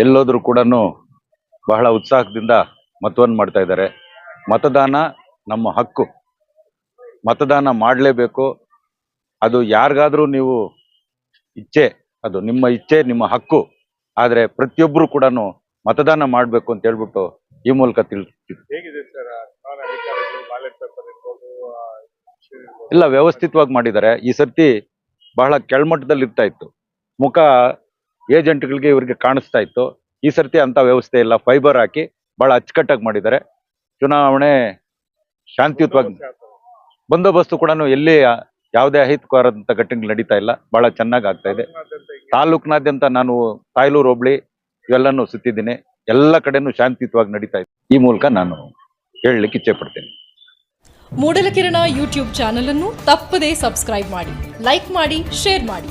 ಎಲ್ಲೋದ್ರೂ ಕೂಡ ಬಹಳ ಉತ್ಸಾಹದಿಂದ ಮತವನ್ನು ಮಾಡ್ತಾ ಇದ್ದಾರೆ. ಮತದಾನ ನಮ್ಮ ಹಕ್ಕು. ಮತದಾನ ಮಾಡಲೇಬೇಕು. ಅದು ಯಾರಿಗಾದ್ರೂ ನೀವು ಇಚ್ಛೆ ಅದು ನಿಮ್ಮ ಇಚ್ಛೆ ನಿಮ್ಮ ಹಕ್ಕು. ಆದರೆ ಪ್ರತಿಯೊಬ್ಬರು ಕೂಡ ಮತದಾನ ಮಾಡಬೇಕು ಅಂತ ಹೇಳ್ಬಿಟ್ಟು ಈ ಮೂಲಕ ತಿಳಿಸ್ತೀವಿ ಇಲ್ಲ ವ್ಯವಸ್ಥಿತವಾಗಿ ಮಾಡಿದ್ದಾರೆ. ಈ ಸರ್ತಿ ಬಹಳ ಕೆಳಮಟ್ಟದಲ್ಲಿ ಇರ್ತಾ ಇತ್ತು. ಮುಖ ಏಜೆಂಟ್ಗಳಿಗೆ ಇವರಿಗೆ ಕಾಣಿಸ್ತಾ ಇತ್ತು. ಈ ಸರ್ತಿ ಅಂತ ವ್ಯವಸ್ಥೆ ಇಲ್ಲ. ಫೈಬರ್ ಹಾಕಿ ಬಹಳ ಅಚ್ಚುಕಟ್ಟಾಗಿ ಮಾಡಿದ್ದಾರೆ. ಚುನಾವಣೆ ಶಾಂತಿಯುತವಾಗಿ ಬಂದೋಬಸ್ತು ಕೂಡ ಎಲ್ಲಿ ಯಾವುದೇ ಅಹಿತಕರದಂತ ಘಟನೆಗಳು ನಡೀತಾ ಇಲ್ಲ. ಬಹಳ ಚೆನ್ನಾಗಿ ಆಗ್ತಾ ಇದೆ. ತಾಲೂಕಿನಾದ್ಯಂತ ನಾನು ತಾಯ್ಲೂರು ಹೋಬಳಿ ಇವೆಲ್ಲನೂ ಸುತ್ತಿದ್ದೀನಿ. ಎಲ್ಲ ಕಡೆನೂ ಶಾಂತಿಯುತವಾಗಿ ನಡೀತಾ ಇದೆ. ಈ ಮೂಲಕ ನಾನು ಹೇಳಲಿಕ್ಕೆ ಇಚ್ಛೆ ಪಡ್ತೇನೆ. ಮೂಡಲಕಿರಣ ಯೂಟ್ಯೂಬ್ ಚಾನಲ್ ಅನ್ನು ತಪ್ಪದೇ ಸಬ್ಸ್ಕ್ರೈಬ್ ಮಾಡಿ. ಲೈಕ್ ಮಾಡಿ, ಶೇರ್ ಮಾಡಿ.